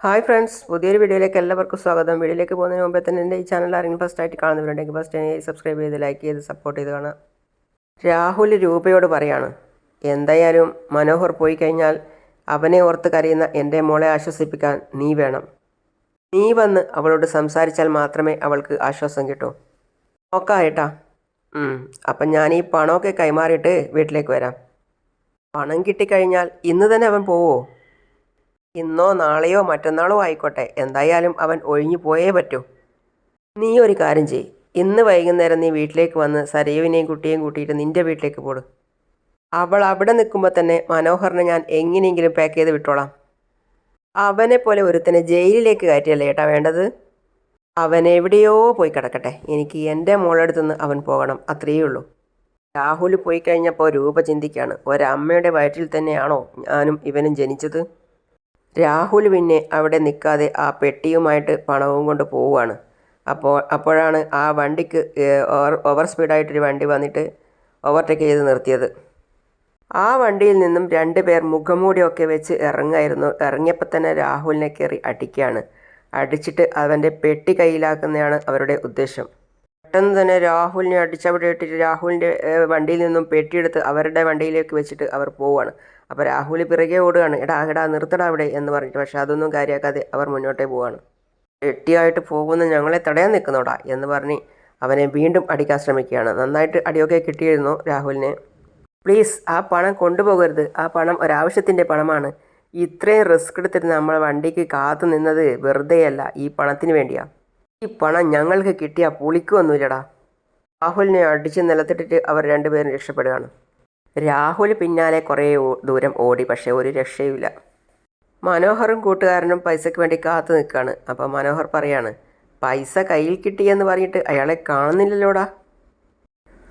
Hi friends പുതിയൊരു വീഡിയോയിലേക്ക് എല്ലാവർക്കും സ്വാഗതം. വീഡിയോയിലേക്ക് പോകുന്നതിന് മുമ്പേ തന്നെ എന്റെ ഈ ചാനൽ ആരെങ്കിലും ഫസ്റ്റ് ആയിട്ട് കാണുന്നവരുണ്ടെങ്കിൽ ഫസ്റ്റ് സബ്സ്ക്രൈബ് ചെയ്ത് ലൈക്ക് ചെയ്ത് സപ്പോർട്ട് ചെയ്ത് കാണാം രാഹുൽ രൂപയോട് പറയാണ് എന്തായാലും മനോഹർ പോയി കഴിഞ്ഞാൽ അവനെ ഓർത്ത് കരയുന്ന എന്റെ മോളെ ആശ്വസിപ്പിക്കാൻ നീ വേണം. നീ വന്ന് അവളോട് സംസാരിച്ചാൽ മാത്രമേ അവൾക്ക് ആശ്വാസം കിട്ടൂ. നോക്കാം ഏട്ടാ. ഉം, അപ്പം ഞാൻ ഈ പണമൊക്കെ കൈമാറിയിട്ട് വീട്ടിലേക്ക് വരാം. പണം കിട്ടിക്കഴിഞ്ഞാൽ ഇന്ന് തന്നെ അവൻ പോവോ? ഇന്നോ നാളെയോ മറ്റന്നാളോ ആയിക്കോട്ടെ. എന്തായാലും അവൻ ഒഴിഞ്ഞു പോയേ പറ്റൂ. നീ ഒരു കാര്യം ചെയ് ഇന്ന് വൈകുന്നേരം നീ വീട്ടിലേക്ക് വന്ന് സരയുവിനെയും കുട്ടിയെയും കൂട്ടിയിട്ട് നിന്റെ വീട്ടിലേക്ക് പോടും. അവൾ അവിടെ നിൽക്കുമ്പോൾ തന്നെ മനോഹറിനെ ഞാൻ എങ്ങനെയെങ്കിലും പാക്ക് ചെയ്ത് വിട്ടോളാം. അവനെ പോലെ ഒരുത്തനെ ജയിലിലേക്ക് കയറ്റിയല്ലേ ഏട്ടാ വേണ്ടത്? അവൻ എവിടെയോ പോയി കിടക്കട്ടെ. എനിക്ക് എന്റെ മോളടുത്ത് നിന്ന് അവൻ പോകണം. അത്രയേ ഉള്ളൂ. രാഹുൽ പോയി കഴിഞ്ഞപ്പോൾ രൂപ ചിന്തിക്കുകയാണ് ഒരമ്മയുടെ വയറ്റിൽ തന്നെയാണോ ഞാനും ഇവനും ജനിച്ചത്? രാഹുൽ പിന്നെ അവിടെ നിൽക്കാതെ ആ പെട്ടിയുമായിട്ട് പണവും കൊണ്ട് പോവുകയാണ്. അപ്പോൾ അപ്പോഴാണ് ആ വണ്ടിക്ക് ഓവർ- ഓവർ സ്പീഡായിട്ടൊരു വണ്ടി വന്നിട്ട് ഓവർടേക്ക് ചെയ്ത് നിർത്തിയത്. ആ വണ്ടിയിൽ നിന്നും രണ്ട് പേർ മുഖംമൂടിയൊക്കെ വെച്ച് ഇറങ്ങായിരുന്നു. ഇറങ്ങിയപ്പോൾ തന്നെ രാഹുലിനെ കയറി അടിക്കുകയാണ്. അടിച്ചിട്ട് അവന്റെ പെട്ടി കയ്യിലാക്കുന്നതാണ് അവരുടെ ഉദ്ദേശം. പെട്ടെന്ന് തന്നെ രാഹുലിനെ അടിച്ചവിടെ ഇട്ടിട്ട് രാഹുലിന്റെ വണ്ടിയിൽ നിന്നും പെട്ടിയെടുത്ത് അവരുടെ വണ്ടിയിലേക്ക് വെച്ചിട്ട് അവർ പോവുകയാണ്. അപ്പോൾ രാഹുൽ പിറകെ ഓടുകയാണ്. എടാ എടാ നിർത്തടാ അവിടെ എന്ന് പറഞ്ഞിട്ട്. പക്ഷേ അതൊന്നും കാര്യമാക്കാതെ അവർ മുന്നോട്ടേ പോവുകയാണ് എട്ടിയായിട്ട് പോകുന്ന ഞങ്ങളെ തടയാൻ നിൽക്കുന്നോടാ എന്ന് പറഞ്ഞ് അവനെ വീണ്ടും അടിക്കാൻ ശ്രമിക്കുകയാണ്. നന്നായിട്ട് അടിയൊക്കെ കിട്ടിയിരുന്നു രാഹുലിനെ. പ്ലീസ് ആ പണം കൊണ്ടുപോകരുത്. ആ പണം ഒരാവശ്യത്തിന്റെ പണമാണ്. ഇത്രയും റിസ്ക് എടുത്തിട്ട് നമ്മൾ വണ്ടിക്ക് കാത്തു നിന്നത് വെറുതെയല്ല ഈ പണത്തിന് വേണ്ടിയാണ് ഈ പണം ഞങ്ങൾക്ക് കിട്ടിയാൽ പുളിക്കൊന്നുമില്ലടാ രാഹുലിനെ അടിച്ച് നിലത്തിട്ടിട്ട് അവർ രണ്ടുപേരും രക്ഷപ്പെടുകയാണ്. രാഹുൽ പിന്നാലെ കുറേ ദൂരം ഓടി പക്ഷേ ഒരു രക്ഷയുമില്ല. മനോഹറും കൂട്ടുകാരനും പൈസയ്ക്ക് വേണ്ടി കാത്തു നിൽക്കുകയാണ്. അപ്പോൾ മനോഹർ പറയാണ് പൈസ കയ്യിൽ കിട്ടിയെന്ന് പറഞ്ഞിട്ട് അയാളെ കാണുന്നില്ലല്ലോടാ?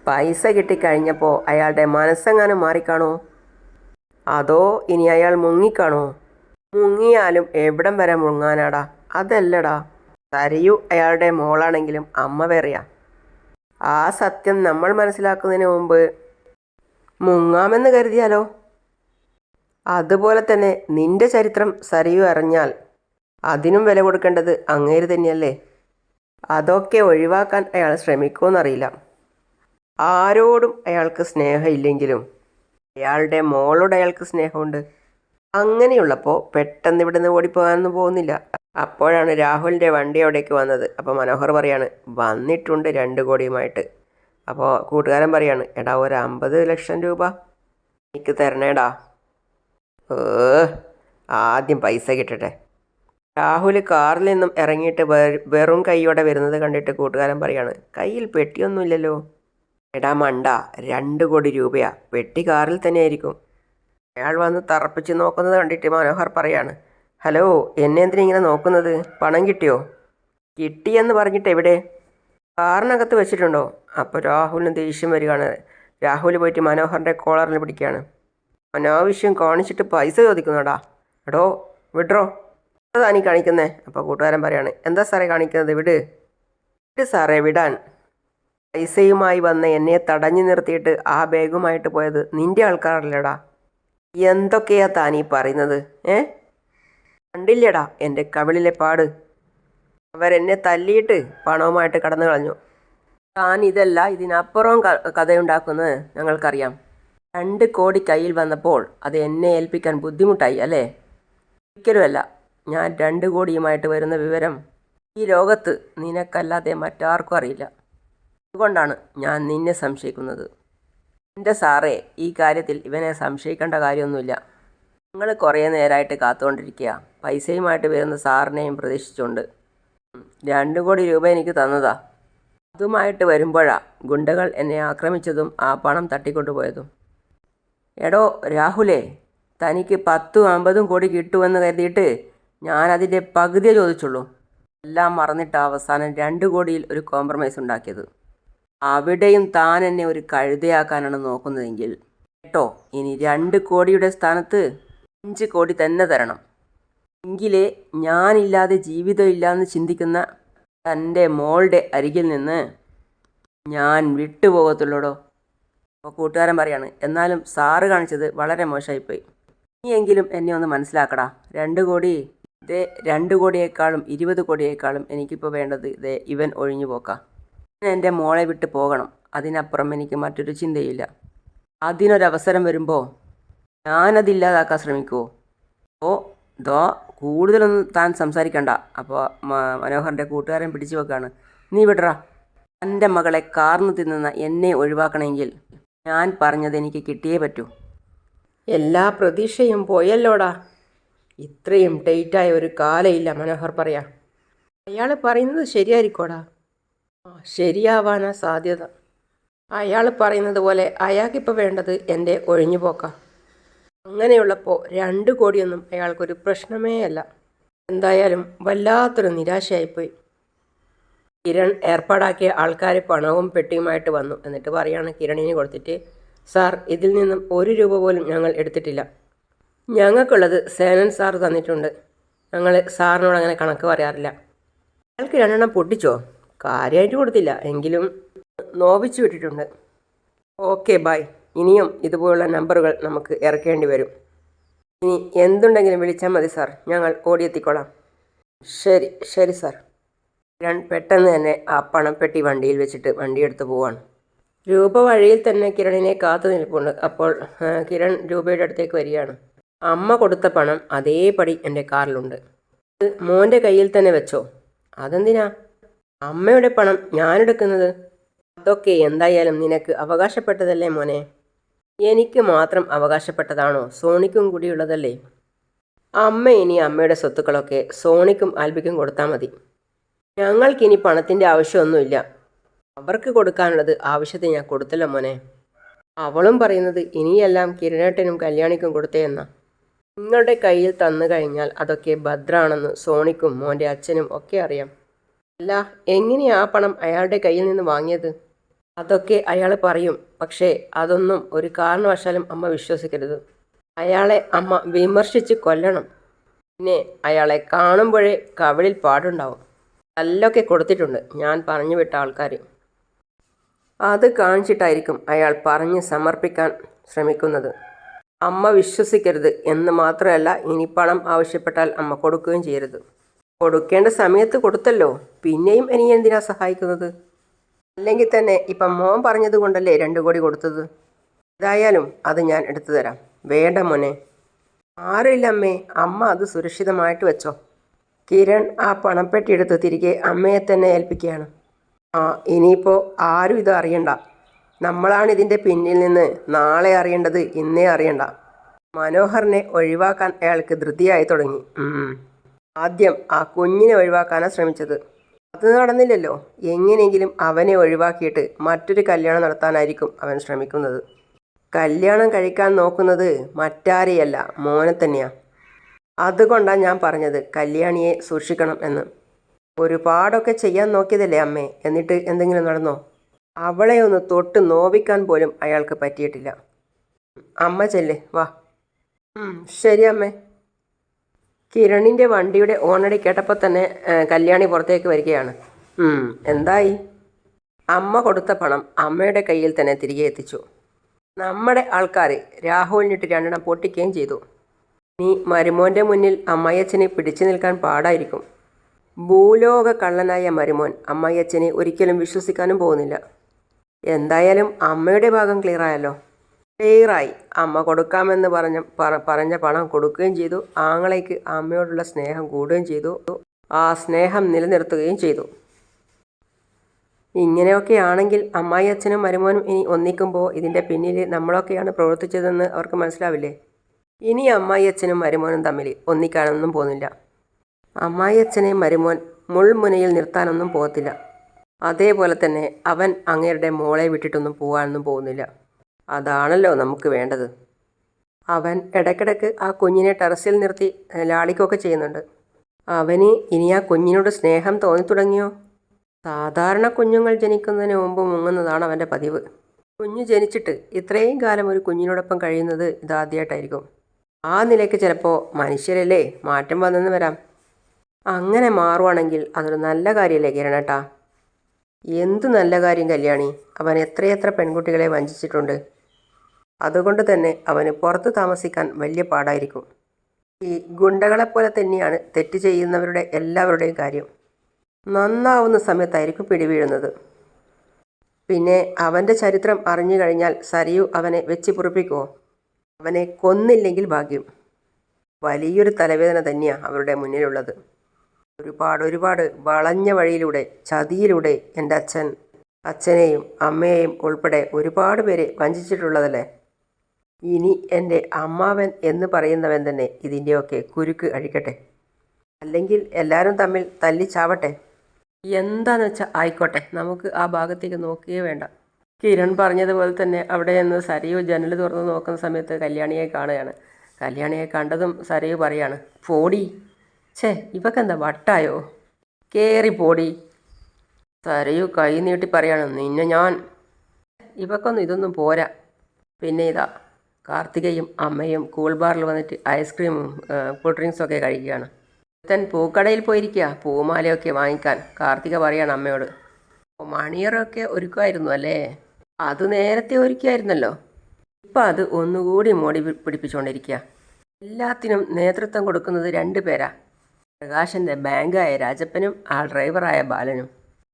പൈസ കിട്ടിക്കഴിഞ്ഞപ്പോൾ അയാളുടെ മനസ്സെങ്ങാനും മാറിക്കാണോ? അതോ ഇനി അയാൾ മുങ്ങിക്കാണോ? മുങ്ങിയാലും എവിടം വരെ മുങ്ങാനാടാ? അതല്ലടാ. സരയു അയാളുടെ മോളാണെങ്കിലും അമ്മ വേറെയാ. ആ സത്യം നമ്മൾ മനസ്സിലാക്കുന്നതിന് മുമ്പ് മുങ്ങാമെന്ന് കരുതിയാലോ? അതുപോലെ തന്നെ നിന്റെ ചരിത്രം സരിയു അറിഞ്ഞാൽ അതിനും വില കൊടുക്കേണ്ടത് അങ്ങേര് തന്നെയല്ലേ? അതൊക്കെ ഒഴിവാക്കാൻ അയാൾ ശ്രമിക്കുമെന്നറിയില്ല. ആരോടും അയാൾക്ക് സ്നേഹമില്ലെങ്കിലും അയാളുടെ മോളോട് അയാൾക്ക് സ്നേഹമുണ്ട്. അങ്ങനെയുള്ളപ്പോൾ പെട്ടെന്ന് ഇവിടുന്ന് ഓടിപ്പോകാനൊന്നും പോകുന്നില്ല. അപ്പോഴാണ് രാഹുലിന്റെ വണ്ടി അവിടേക്ക് വന്നത്. അപ്പോൾ മനോഹർ പറയാണ് വന്നിട്ടുണ്ട് രണ്ട് കോടിയുമായിട്ട്. അപ്പോൾ കൂട്ടുകാരൻ പറയാണ് എടാ ഒരു അമ്പത് ലക്ഷം രൂപ എനിക്ക് തരണേടാ. ഏ ആദ്യം പൈസ കിട്ടട്ടെ. രാഹുൽ കാറിൽ നിന്നും ഇറങ്ങിയിട്ട് വെറും കൈയോടെ വരുന്നത് കണ്ടിട്ട് കൂട്ടുകാരൻ പറയാണ് കയ്യിൽ പെട്ടിയൊന്നുമില്ലല്ലോ. എടാ മണ്ട രണ്ട് കോടി രൂപയാ. പെട്ടി കാറിൽ തന്നെ ആയിരിക്കും. അയാൾ വന്ന് തറപ്പിച്ച് നോക്കുന്നത് കണ്ടിട്ട് മനോഹർ പറയാണ് ഹലോ എന്നെ എന്തിനാ ഇങ്ങനെ നോക്കുന്നത്? പണം കിട്ടിയോ? കിട്ടിയെന്ന് പറഞ്ഞിട്ട് എവിടെ? കാറിനകത്ത് വെച്ചിട്ടുണ്ടോ? അപ്പോൾ രാഹുലിന് ദേഷ്യം വരികയാണ്. രാഹുൽ പോയിട്ട് മനോഹറിന്റെ കോളറിൽ പിടിക്കുകയാണ്. അനാവശ്യം കാണിച്ചിട്ട് പൈസ ചോദിക്കുന്നോടാ. എടോ വിഡ്രോ എന്താ നീ കാണിക്കുന്നേ? അപ്പോൾ കൂട്ടുകാരൻ പറയാണ് എന്താ സാറേ കാണിക്കുന്നത്? വിട്. വിട് സാറേ വിടാൻ. പൈസയുമായി വന്ന എന്നെ തടഞ്ഞു നിർത്തിയിട്ട് ആ ബാഗുമായിട്ട് പോയത് നിന്റെ ആൾക്കാരല്ലേടാ. എന്തൊക്കെയാ താനീ പറയുന്നത് ഏ? കണ്ടില്ലടാ എന്റെ കവിളിലെ പാട്. അവരെന്നെ തല്ലിയിട്ട് പണവുമായിട്ട് കടന്നു കളഞ്ഞു. താൻ ഇതല്ല ഇതിനപ്പുറം കഥയുണ്ടാക്കുന്നത് ഞങ്ങൾക്കറിയാം. രണ്ട് കോടി കയ്യിൽ വന്നപ്പോൾ അത് എന്നെ ഏൽപ്പിക്കാൻ ബുദ്ധിമുട്ടായി അല്ലേ? ഒരിക്കലുമല്ല. ഞാൻ രണ്ട് കോടിയുമായിട്ട് വരുന്ന വിവരം ഈ ലോകത്ത് നിനക്കല്ലാതെ മറ്റാർക്കും അറിയില്ല. അതുകൊണ്ടാണ് ഞാൻ നിന്നെ സംശയിക്കുന്നത്. എന്റെ സാറേ ഈ കാര്യത്തിൽ ഇവനെ സംശയിക്കേണ്ട കാര്യമൊന്നുമില്ല. നിങ്ങൾ കുറേ നേരമായിട്ട് കാത്തുകൊണ്ടിരിക്കുക. പൈസയുമായിട്ട് വരുന്ന സാറിനെയും പ്രതീക്ഷിച്ചുകൊണ്ട്. രണ്ട് കോടി രൂപ എനിക്ക് തന്നതാ. അതുമായിട്ട് വരുമ്പോഴാ ഗുണ്ടകൾ എന്നെ ആക്രമിച്ചതും ആ പണം തട്ടിക്കൊണ്ടുപോയതും. എടോ രാഹുലേ തനിക്ക് പത്തും അമ്പതും കോടി കിട്ടുമെന്ന് കരുതിയിട്ട് ഞാനതിന്റെ പകുതിയെ ചോദിച്ചുള്ളൂ. എല്ലാം മറന്നിട്ട് അവസാനം രണ്ട് കോടിയിൽ ഒരു കോംപ്രമൈസ് ഉണ്ടാക്കിയത്. അവിടെയും താൻ എന്നെ ഒരു കഴുതയാക്കാനാണ് നോക്കുന്നതെങ്കിൽ. കേട്ടോ ഇനി രണ്ട് കോടിയുടെ സ്ഥാനത്ത് അഞ്ച് കോടി തന്നെ തരണം. എങ്കിലേ ഞാനില്ലാതെ ജീവിതമില്ല എന്ന് ചിന്തിക്കുന്ന തന്റെ മോളുടെ അരികിൽ നിന്ന് ഞാൻ വിട്ടുപോകത്തുള്ളൂടോ? അപ്പോൾ കൂട്ടുകാരൻ പറയാണ് എന്നാലും സാറ് കാണിച്ചത് വളരെ മോശമായിപ്പോയി. ഇനിയെങ്കിലും എന്നെ ഒന്ന് മനസ്സിലാക്കടാ. രണ്ട് കോടി ഇതേ രണ്ട് കോടിയേക്കാളും ഇരുപത് കോടിയേക്കാളും എനിക്കിപ്പോൾ വേണ്ടത് ഇതേ ഇവൻ ഒഴിഞ്ഞു പോക്കാം. ഞാൻ എന്റെ മോളെ വിട്ട് പോകണം. അതിനപ്പുറം എനിക്ക് മറ്റൊരു ചിന്തയില്ല. അതിനൊരവസരം വരുമ്പോൾ ഞാനതില്ലാതാക്കാൻ ശ്രമിക്കുമോ ഓ ദോ കൂടുതലൊന്നും താൻ സംസാരിക്കണ്ട. അപ്പോൾ മനോഹറിന്റെ കൂട്ടുകാരൻ പിടിച്ചു വെക്കാണ്. നീ വിടറാ. എന്റെ മകളെ കാർന്നു തിന്നുന്ന എന്നെ ഒഴിവാക്കണമെങ്കിൽ ഞാൻ പറഞ്ഞത് എനിക്ക് കിട്ടിയേ പറ്റൂ. എല്ലാ പ്രതീക്ഷയും പോയല്ലോടാ. ഇത്രയും ടൈറ്റായ ഒരു കാലയില്ല മനോഹർ പറയാ. അയാൾ പറയുന്നത് ശരിയായിരിക്കോടാ? ശരിയാവാനാ സാധ്യത. അയാൾ പറയുന്നത് പോലെ അയാൾക്കിപ്പോൾ വേണ്ടത് എന്റെ ഒഴിഞ്ഞുപോക്കാ. അങ്ങനെയുള്ളപ്പോൾ രണ്ട് കോടിയൊന്നും അയാൾക്കൊരു പ്രശ്നമേ അല്ല. എന്തായാലും വല്ലാത്തൊരു നിരാശയായിപ്പോയി. കിരൺ ഏർപ്പാടാക്കിയ ആൾക്കാർ പണവും പെട്ടിയുമായിട്ട് വന്നു എന്നിട്ട് പറയാണ് കിരണിനെ കൊടുത്തിട്ട് സാർ ഇതിൽ നിന്നും ഒരു രൂപ പോലും ഞങ്ങൾ എടുത്തിട്ടില്ല. ഞങ്ങൾക്കുള്ളത് സേനൻ സാർ തന്നിട്ടുണ്ട്. ഞങ്ങൾ സാറിനോട് അങ്ങനെ കണക്ക് പറയാറില്ല. അയാൾക്ക് രണ്ടെണ്ണം പൊട്ടിച്ചോ? കാര്യമായിട്ട് കൊടുത്തില്ല. എങ്കിലും നോവിച്ചു വിട്ടിട്ടുണ്ട്. ഓക്കെ ബായ് ഇനിയും ഇതുപോലുള്ള നമ്പറുകൾ നമുക്ക് ഇറക്കേണ്ടി വരും. ഇനി എന്തുണ്ടെങ്കിലും വിളിച്ചാൽ മതി സാർ. ഞങ്ങൾ ഓടിയെത്തിക്കോളാം ശരി ശരി സാർ. കിരൺ പെട്ടെന്ന് തന്നെ ആ പണപ്പെട്ടി വണ്ടിയിൽ വെച്ചിട്ട് വണ്ടിയെടുത്ത് പോവാണ്. രൂപ വഴിയിൽ തന്നെ കിരണിനെ കാത്തു നിൽപ്പുണ്ട്. അപ്പോൾ കിരൺ രൂപയുടെ അടുത്തേക്ക് വരികയാണ്. അമ്മ കൊടുത്ത പണം അതേപടി എന്റെ കാറിലുണ്ട്. അത് മോന്റെ കയ്യിൽ തന്നെ വെച്ചോ? അതെന്തിനാ? അമ്മയുടെ പണം ഞാനെടുക്കുന്നത്? അതൊക്കെ എന്തായാലും നിനക്ക് അവകാശപ്പെട്ടതല്ലേ മോനെ? എനിക്ക് മാത്രം അവകാശപ്പെട്ടതാണോ? സോണിക്കും കൂടിയുള്ളതല്ലേ? അമ്മ ഇനി അമ്മയുടെ സ്വത്തുക്കളൊക്കെ സോണിക്കും ആൽബിക്കും കൊടുത്താൽ മതി. ഞങ്ങൾക്കിനി പണത്തിന്റെ ആവശ്യമൊന്നുമില്ല. അവർക്ക് കൊടുക്കാനുള്ളത് ആവശ്യത്തിന് ഞാൻ കൊടുത്തല്ലോ മോനെ. അവളും പറയുന്നത് ഇനിയെല്ലാം കിരണേട്ടനും കല്യാണിക്കും കൊടുത്തേ എന്നാ. നിങ്ങളുടെ കയ്യിൽ തന്നു കഴിഞ്ഞാൽ അതൊക്കെ ഭദ്രാണെന്ന് സോണിക്കും മോന്റെ അച്ഛനും ഒക്കെ അറിയാം. അല്ല എങ്ങനെയാ ആ പണം അയാളുടെ കയ്യിൽ നിന്ന് വാങ്ങിയത്? അതൊക്കെ അയാൾ പറയും. പക്ഷേ അതൊന്നും ഒരു കാരണവശാലും അമ്മ വിശ്വസിക്കരുത്. അയാളെ അമ്മ വിമർശിച്ച് കൊല്ലണം. പിന്നെ അയാളെ കാണുമ്പോഴേ കവിളിൽ പാടുണ്ടാവും. കല്ലൊക്കെ കൊടുത്തിട്ടുണ്ട്. ഞാൻ പറഞ്ഞു വിട്ട ആൾക്കാർ അത് കാണിച്ചിട്ടായിരിക്കും അയാൾ പറഞ്ഞ് സമർപ്പിക്കാൻ ശ്രമിക്കുന്നത്. അമ്മ വിശ്വസിക്കരുത് എന്ന് മാത്രമല്ല ഇനി പണം ആവശ്യപ്പെട്ടാൽ അമ്മ കൊടുക്കുകയും ചെയ്യരുത്. കൊടുക്കേണ്ട സമയത്ത് കൊടുത്തല്ലോ. പിന്നെയും ഇനി എന്തിനാ സഹായിക്കുന്നത്? അല്ലെങ്കിൽ തന്നെ ഇപ്പം മോൻ പറഞ്ഞത് കൊണ്ടല്ലേ രണ്ട് കോടി കൊടുത്തത്? ഏതായാലും അത് ഞാൻ എടുത്തു തരാം. വേണ്ട മോനെ. ആരുമില്ല അമ്മേ. അമ്മ അത് സുരക്ഷിതമായിട്ട് വെച്ചോ. കിരൺ ആ പണപ്പെട്ടി എടുത്ത് തിരികെ അമ്മയെ തന്നെ ഏൽപ്പിക്കുകയാണ്. ആ ഇനിയിപ്പോൾ ആരും ഇത് അറിയണ്ട. നമ്മളാണ് ഇതിന്റെ പിന്നിൽ നിന്ന് നാളെ അറിയേണ്ടത് ഇന്നേ അറിയണ്ട. മനോഹറിനെ ഒഴിവാക്കാൻ അയാൾക്ക് ധൃതിയായി തുടങ്ങി. ആദ്യം ആ കുഞ്ഞിനെ ഒഴിവാക്കാനാണ് ശ്രമിച്ചത്. അത് നടന്നില്ലല്ലോ. എങ്ങനെയെങ്കിലും അവനെ ഒഴിവാക്കിയിട്ട് മറ്റൊരു കല്യാണം നടത്താനായിരിക്കും അവൻ ശ്രമിക്കുന്നത്. കല്യാണം കഴിക്കാൻ നോക്കുന്നത് മറ്റാരെയല്ല മോനെ തന്നെയാണ് അതുകൊണ്ടാണ് ഞാൻ പറഞ്ഞത് കല്യാണിയെ സൂക്ഷിക്കണം എന്ന്. ഒരുപാടൊക്കെ ചെയ്യാൻ നോക്കിയതല്ലേ അമ്മേ? എന്നിട്ട് എന്തെങ്കിലും നടന്നോ? അവളെ ഒന്ന് തൊട്ട് നോവിക്കാൻ പോലും അയാൾക്ക് പറ്റിയിട്ടില്ല. അമ്മ ചെല്ലേ വാ. ശരി അമ്മേ. കിരണിന്റെ വണ്ടിയുടെ ഓണടി കേട്ടപ്പോൾ തന്നെ കല്യാണി പുറത്തേക്ക് വരികയാണ്. എന്തായി? അമ്മ കൊടുത്ത പണം അമ്മയുടെ കയ്യിൽ തന്നെ തിരികെ എത്തിച്ചു. നമ്മുടെ ആൾക്കാർ രാഹുലിനിട്ട് രണ്ടെണ്ണം പൊട്ടിക്കുകയും ചെയ്തു. നീ മരുമോന്റെ മുന്നിൽ അമ്മയച്ചനെ പിടിച്ചു നിൽക്കാൻ പാടായിരിക്കും. ഭൂലോക കള്ളനായ മരുമോൻ അമ്മയച്ചനെ ഒരിക്കലും വിശ്വസിക്കാനും പോകുന്നില്ല. എന്തായാലും അമ്മയുടെ ഭാഗം ക്ലിയർ ആയല്ലോ. ക്ലിയറായി അമ്മ കൊടുക്കാമെന്ന് പറഞ്ഞ പറഞ്ഞ പണം കൊടുക്കുകയും ചെയ്തു. ആങ്ങളയ്ക്ക് അമ്മയോടുള്ള സ്നേഹം കൂടുകയും ചെയ്തു. ആ സ്നേഹം നിലനിർത്തുകയും ചെയ്തു. ഇങ്ങനെയൊക്കെ ആണെങ്കിൽ അമ്മായി അച്ഛനും മരുമോനും ഇനി ഒന്നിക്കുമ്പോൾ ഇതിന്റെ പിന്നിൽ നമ്മളൊക്കെയാണ് പ്രവർത്തിച്ചതെന്ന് അവർക്ക് മനസ്സിലാവില്ലേ? ഇനി അമ്മായി അച്ഛനും മരുമോനും തമ്മിൽ ഒന്നിക്കാനൊന്നും പോകുന്നില്ല. അമ്മായി അച്ഛനെ മരുമോൻ മുൾമുനയിൽ നിർത്താനൊന്നും പോകത്തില്ല. അതേപോലെ തന്നെ അവൻ അങ്ങേരുടെ മോളെ വിട്ടിട്ടൊന്നും പോകാനൊന്നും പോകുന്നില്ല. അതാണല്ലോ നമുക്ക് വേണ്ടത്. അവൻ ഇടയ്ക്കിടയ്ക്ക് ആ കുഞ്ഞിനെ ടെറസിൽ നിർത്തി ലാളിക്കുകയൊക്കെ ചെയ്യുന്നുണ്ട്. അവന് ഇനി ആ കുഞ്ഞിനോട് സ്നേഹം തോന്നിത്തുടങ്ങിയോ? സാധാരണ കുഞ്ഞുങ്ങൾ ജനിക്കുന്നതിന് മുമ്പ് മുങ്ങുന്നതാണ് അവന്റെ പതിവ്. കുഞ്ഞ് ജനിച്ചിട്ട് ഇത്രയും കാലം ഒരു കുഞ്ഞിനോടൊപ്പം കഴിയുന്നത് ഇതാദ്യമായിട്ടായിരിക്കും ആ നിലയ്ക്ക് ചിലപ്പോൾ മനുഷ്യരല്ലേ മാറ്റം വന്നെന്ന് വരാം. അങ്ങനെ മാറുവാണെങ്കിൽ അതൊരു നല്ല കാര്യമല്ലേ കിരണേട്ടാ? എന്തു നല്ല കാര്യം കല്യാണി? അവൻ എത്രയെത്ര പെൺകുട്ടികളെ വഞ്ചിച്ചിട്ടുണ്ട്. അതുകൊണ്ട് തന്നെ അവന് പുറത്തു താമസിക്കാൻ വലിയ പാടായിരിക്കും. ഈ ഗുണ്ടകളെപ്പോലെ തന്നെയാണ് തെറ്റ് ചെയ്യുന്നവരുടെ എല്ലാവരുടെയും കാര്യം. നന്നാവുന്ന സമയത്തായിരിക്കും പിടിവീഴുന്നത് പിന്നെ അവന്റെ ചരിത്രം അറിഞ്ഞു കഴിഞ്ഞാൽ സരിയു അവനെ വെച്ച് പൊറിപ്പിക്കുമോ അവനെ കൊന്നില്ലെങ്കിൽ ഭാഗ്യം. വലിയൊരു തലവേദന തന്നെയാണ് അവരുടെ മുന്നിലുള്ളത്. ഒരുപാട് ഒരുപാട് വളഞ്ഞ വഴിയിലൂടെ ചതിയിലൂടെ എന്റെ അച്ഛൻ അച്ഛനെയും അമ്മയെയും ഉൾപ്പെടെ ഒരുപാട് പേരെ വഞ്ചിച്ചിട്ടുള്ളതല്ലേ? ഇനി എന്റെ അമ്മാവൻ എന്ന് പറയുന്നവൻ തന്നെ ഇതിന്റെയൊക്കെ കുരുക്ക് അഴിക്കട്ടെ. അല്ലെങ്കിൽ എല്ലാവരും തമ്മിൽ തല്ലിച്ചാവട്ടെ. എന്താന്ന് വെച്ചാൽ ആയിക്കോട്ടെ. നമുക്ക് ആ ഭാഗത്തേക്ക് നോക്കുകയേ വേണ്ട. കിരൺ പറഞ്ഞതുപോലെ തന്നെ അവിടെ നിന്ന് സരയു ജനൽ തുറന്ന് നോക്കുന്ന സമയത്ത് കല്യാണിയെ കാണുകയാണ്. കല്യാണിയെ കണ്ടതും സരയു പറയാണ് പോടി. ഛേ ഇവക്കെന്താ വട്ടായോ? കേറി പോടി. സരയു കൈ നീട്ടി പറയാണ് നിന്നെ ഞാൻ ഇവക്കൊന്നും ഇതൊന്നും പോരാ. പിന്നെ ഇതാ കാർത്തികയും അമ്മയും കൂൾ ബാറിൽ വന്നിട്ട് ഐസ്ക്രീമും കൂൾ ഡ്രിങ്ക്സും ഒക്കെ കഴിക്കുകയാണ്. തൻ പൂക്കടയിൽ പോയിരിക്കുക പൂമാലയൊക്കെ വാങ്ങിക്കാൻ. കാർത്തിക പറയാണ് അമ്മയോട് "ഓ, മണിയറൊക്കെ ഒരുക്കുമായിരുന്നു അല്ലേ? അത് നേരത്തെ ഒരുക്കിയായിരുന്നല്ലോ. ഇപ്പം അത് ഒന്നുകൂടി മോടി പിടിപ്പിച്ചുകൊണ്ടിരിക്കുക എല്ലാത്തിനും നേതൃത്വം കൊടുക്കുന്നത് രണ്ട് പേരാ. പ്രകാശന്റെ ബാങ്കായ രാജപ്പനും ആ ഡ്രൈവറായ ബാലനും.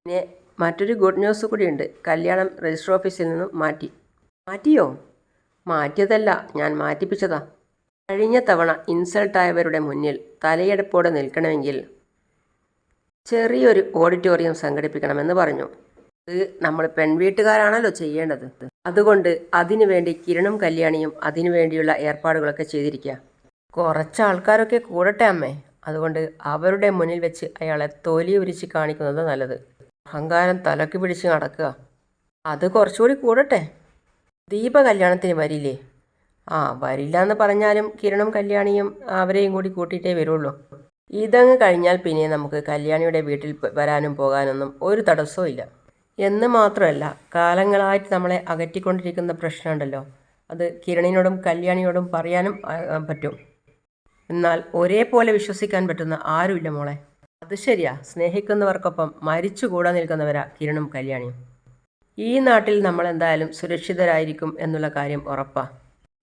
പിന്നെ മറ്റൊരു ഗുഡ് ന്യൂസ് കൂടിയുണ്ട്. കല്യാണം രജിസ്റ്റർ ഓഫീസിൽ നിന്നും മാറ്റി. മാറ്റിയോ? മാറ്റിയതല്ല ഞാൻ മാറ്റിപ്പിച്ചതാ. കഴിഞ്ഞ തവണ ഇൻസൾട്ടായവരുടെ മുന്നിൽ തലയെടുപ്പോടെ നിൽക്കണമെങ്കിൽ ചെറിയൊരു ഓഡിറ്റോറിയം സംഘടിപ്പിക്കണമെന്ന് പറഞ്ഞു. ഇത് നമ്മൾ പെൺവീട്ടുകാരാണല്ലോ ചെയ്യേണ്ടത്. അതുകൊണ്ട് അതിനുവേണ്ടി കിരണും കല്യാണിയും അതിനുവേണ്ടിയുള്ള ഏർപ്പാടുകളൊക്കെ ചെയ്തിരിക്കുക കുറച്ച് ആൾക്കാരൊക്കെ കൂടട്ടെ അമ്മേ. അതുകൊണ്ട് അവരുടെ മുന്നിൽ വെച്ച് അയാളെ തൊലി ഉരിച്ച് കാണിക്കുന്നത് നല്ലത്. അഹങ്കാരം തലക്ക് പിടിച്ച് നടക്കുക. അത് കുറച്ചുകൂടി കൂടട്ടെ. ദീപ കല്യാണത്തിന് വരില്ലേ? ആ വരില്ല എന്ന് പറഞ്ഞാലും കിരണും കല്യാണിയും അവരെയും കൂടി കൂട്ടിയിട്ടേ വരുള്ളൂ. ഇതങ്ങ് കഴിഞ്ഞാൽ പിന്നെ നമുക്ക് കല്യാണിയുടെ വീട്ടിൽ വരാനും പോകാനൊന്നും ഒരു തടസ്സവും ഇല്ല. എന്ന് മാത്രമല്ല കാലങ്ങളായിട്ട് നമ്മളെ അകറ്റിക്കൊണ്ടിരിക്കുന്ന പ്രശ്നമുണ്ടല്ലോ. അത് കിരണിനോടും കല്യാണിയോടും പറയാനും പറ്റും. എന്നാൽ ഒരേപോലെ വിശ്വസിക്കാൻ പറ്റുന്ന ആരുമില്ല മോളെ. അത് ശരിയാ. സ്നേഹിക്കുന്നവർക്കൊപ്പം മരിച്ചു കൂടാൻ നിൽക്കുന്നവരാ കിരണും കല്യാണിയും. ഈ നാട്ടിൽ നമ്മൾ എന്തായാലും സുരക്ഷിതരായിരിക്കും എന്നുള്ള കാര്യം ഉറപ്പാ.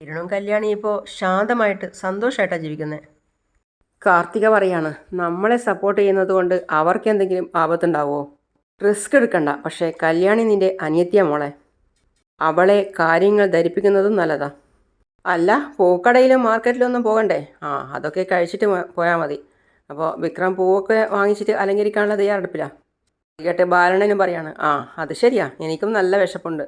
കിരണും കല്യാണി ഇപ്പോൾ ശാന്തമായിട്ട് സന്തോഷമായിട്ടാണ് ജീവിക്കുന്നത് കാർത്തിക പറയാണ് നമ്മളെ സപ്പോർട്ട് ചെയ്യുന്നത് കൊണ്ട് അവർക്ക് എന്തെങ്കിലും ആപത്തുണ്ടാവോ? റിസ്ക് എടുക്കണ്ട പക്ഷേ കല്യാണി നിന്റെ അനിയത്തിയ മോളെ. അവളെ കാര്യങ്ങൾ ധരിപ്പിക്കുന്നതും നല്ലതാ. അല്ല പൂക്കടയിലും മാർക്കറ്റിലും ഒന്നും പോകണ്ടേ? ആ അതൊക്കെ കഴിച്ചിട്ട് പോയാൽ മതി. അപ്പോൾ വിക്രം പൂവൊക്കെ വാങ്ങിച്ചിട്ട് അലങ്കരിക്കാനുള്ള തയ്യാറെടുപ്പിലാണ് കേട്ട് ബാലണ്ണനും പറയാണ് ആ അത് ശരിയാ എനിക്കും നല്ല വിശപ്പുണ്ട്.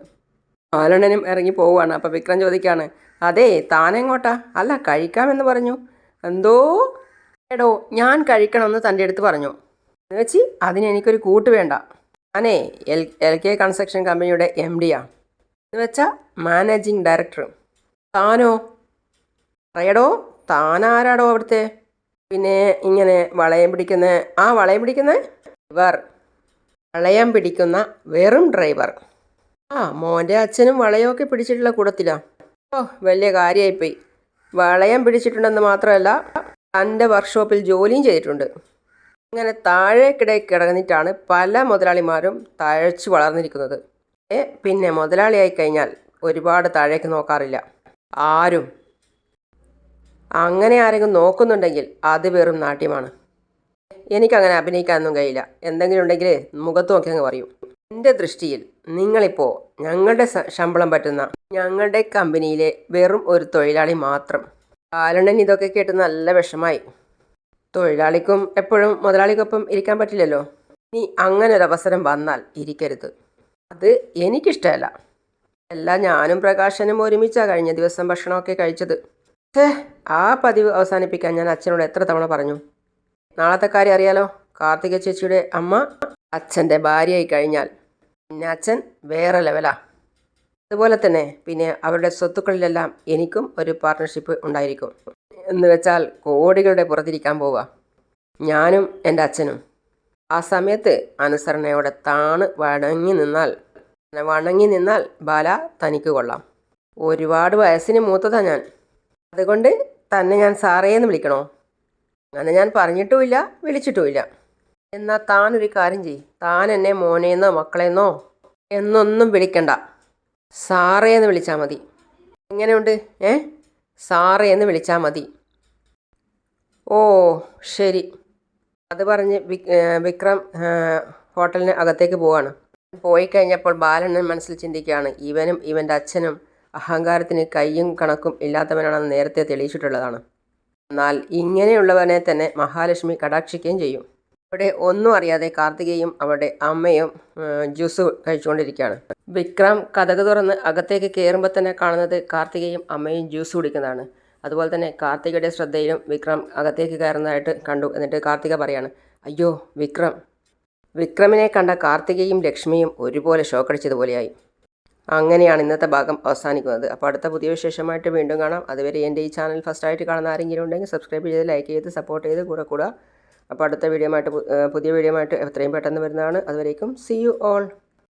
ബാലണ്ണനും ഇറങ്ങി പോവുകയാണ്. അപ്പോൾ വിക്രം ചോദിക്കുകയാണ് അതെ താനെങ്ങോട്ടാ? അല്ല കഴിക്കാമെന്ന് പറഞ്ഞു. എന്തോ? എടോ ഞാൻ കഴിക്കണമെന്ന് തന്റെ അടുത്ത് പറഞ്ഞു. എന്ന് വെച്ച് അതിനെനിക്കൊരു കൂട്ട് വേണ്ട. ഞാനേ എൽ എൽ കെ കൺസ്ട്രക്ഷൻ കമ്പനിയുടെ എം ഡിയാ എന്ന് വെച്ചാൽ മാനേജിങ് ഡയറക്ടർ. താനോ? പറയടോ താനാരാടോ അവിടുത്തെ? പിന്നെ ഇങ്ങനെ വളയം പിടിക്കുന്ന ആ വളയം പിടിക്കുന്ന? ഡ്രൈവർ വളയം പിടിക്കുന്ന വെറും ഡ്രൈവർ. ആ മോന്റെ അച്ഛനും വളയമൊക്കെ പിടിച്ചിട്ടുള്ള കൂടത്തിലാ. ഓ വലിയ കാര്യമായിപ്പോയി വളയം പിടിച്ചിട്ടുണ്ടെന്ന് മാത്രമല്ല തന്റെ വർക്ക്ഷോപ്പിൽ ജോലിയും ചെയ്തിട്ടുണ്ട്. അങ്ങനെ താഴേക്കിടെ കിടന്നിട്ടാണ് പല മുതലാളിമാരും തഴച്ചു വളർന്നിരിക്കുന്നത്. പിന്നെ മുതലാളിയായി കഴിഞ്ഞാൽ ഒരുപാട് താഴേക്ക് നോക്കാറില്ല. ആരും. അങ്ങനെ ആരെങ്കിലും നോക്കുന്നുണ്ടെങ്കിൽ അത് വെറും നാട്യമാണ്. എനിക്കങ്ങനെ അഭിനയിക്കാനൊന്നും കഴിയില്ല. എന്തെങ്കിലും ഉണ്ടെങ്കിൽ മുഖത്ത് നോക്കി അങ്ങ് പറയും. എന്റെ ദൃഷ്ടിയിൽ നിങ്ങളിപ്പോൾ ഞങ്ങളുടെ ശമ്പളം പറ്റുന്ന ഞങ്ങളുടെ കമ്പനിയിലെ വെറും ഒരു തൊഴിലാളി മാത്രം. ബാലണ്ണൻ ഇതൊക്കെ കേട്ട് നല്ല വിഷമായി. തൊഴിലാളിക്കും എപ്പോഴും മുതലാളിക്കൊപ്പം ഇരിക്കാൻ പറ്റില്ലല്ലോ. ഇനി അങ്ങനെ ഒരു അവസരം വന്നാൽ ഇരിക്കരുത്. അത് എനിക്കിഷ്ടമല്ല. എല്ലാം ഞാനും പ്രകാശനും ഒരുമിച്ചാണ് കഴിഞ്ഞ ദിവസം ഭക്ഷണമൊക്കെ കഴിച്ചത്. ഛേ ആ പതിവ് അവസാനിപ്പിക്കാൻ ഞാൻ അച്ഛനോട് എത്ര തവണ പറഞ്ഞു? നാളത്തെ കാര്യം അറിയാലോ. കാർത്തിക ചേച്ചിയുടെ അമ്മ അച്ഛന്റെ ഭാര്യയായി കഴിഞ്ഞാൽ. പിന്നെ അച്ഛൻ വേറെ ലെവലാ അതുപോലെ തന്നെ പിന്നെ അവരുടെ സ്വത്തുക്കളിലെല്ലാം എനിക്കും ഒരു പാർട്ട്ണർഷിപ്പ് ഉണ്ടായിരിക്കും. എന്ന് വെച്ചാൽ കോടികളുടെ പുറത്തിരിക്കാൻ പോവുക. ഞാനും എന്റെ അച്ഛനും. ആ സമയത്ത് അനുസരണയോടെ താണ് വണങ്ങി നിന്നാൽ വണങ്ങി നിന്നാൽ ബാല തനിക്ക് കൊള്ളാം. ഒരുപാട് വയസ്സിന് മൂത്തതാണ് ഞാൻ. അതുകൊണ്ട് തന്നെ ഞാൻ സാറേ എന്ന് വിളിക്കണോ? അങ്ങനെ ഞാൻ പറഞ്ഞിട്ടുമില്ല വിളിച്ചിട്ടുമില്ല. എന്നാൽ താനൊരു കാര്യം ചെയ് താൻ എന്നെ മോനേന്നോ മക്കളെന്നോ എന്നൊന്നും വിളിക്കണ്ട. സാറേ എന്ന് വിളിച്ചാൽ മതി. എങ്ങനെയുണ്ട്? ഏ? സാറേ എന്ന് വിളിച്ചാൽ മതി. ഓ ശരി. അത് പറഞ്ഞ് വിക്രം ഹോട്ടലിന് അകത്തേക്ക് പോവാണ്. പോയി കഴിഞ്ഞപ്പോൾ ബാലണ്ണൻ മനസ്സിൽ ചിന്തിക്കുകയാണ്. ഇവനും ഇവന്റെ അച്ഛനും അഹങ്കാരത്തിന് കയ്യും കണക്കും ഇല്ലാത്തവനാണെന്ന് നേരത്തെ തെളിയിച്ചിട്ടുള്ളതാണ്. എന്നാൽ ഇങ്ങനെയുള്ളവനെ തന്നെ മഹാലക്ഷ്മി കടാക്ഷിക്കുകയും ചെയ്യും. അവിടെ ഒന്നും അറിയാതെ കാർത്തികയും അവരുടെ അമ്മയും ജ്യൂസ് കഴിച്ചുകൊണ്ടിരിക്കുകയാണ്. വിക്രം കഥക് തുറന്ന് അകത്തേക്ക് കയറുമ്പോൾ തന്നെ കാണുന്നത് കാർത്തികയും അമ്മയും ജ്യൂസ് കുടിക്കുന്നതാണ്. അതുപോലെ തന്നെ കാർത്തികയുടെ ശ്രദ്ധയിലും വിക്രം അകത്തേക്ക് കയറുന്നതായിട്ട് കണ്ടു എന്നിട്ട് കാർത്തിക പറയാണ് അയ്യോ വിക്രം. വിക്രമിനെ കണ്ട കാർത്തികയും ലക്ഷ്മിയും ഒരുപോലെ ഷോക്കടിച്ചതുപോലെയായി. അങ്ങനെയാണ് ഇന്നത്തെ ഭാഗം അവസാനിക്കുന്നത്. അപ്പോൾ അടുത്ത പുതിയ വിശേഷമായിട്ട് വീണ്ടും കാണാം. അതുവരെ എന്റെ ഈ ചാനൽ ഫസ്റ്റ് ആയിട്ട് കാണുന്ന ആരെങ്കിലും ഉണ്ടെങ്കിൽ സബ്സ്ക്രൈബ് ചെയ്ത് ലൈക്ക് ചെയ്ത് സപ്പോർട്ട് ചെയ്ത് കൂടെ കൂടുക. അപ്പോൾ അടുത്ത വീഡിയോ ആയിട്ട് പുതിയ വീഡിയോ ആയിട്ട് എത്രയും പെട്ടെന്ന് വരുന്നതാണ്. അതുവരേക്കും സി യു ഓൾ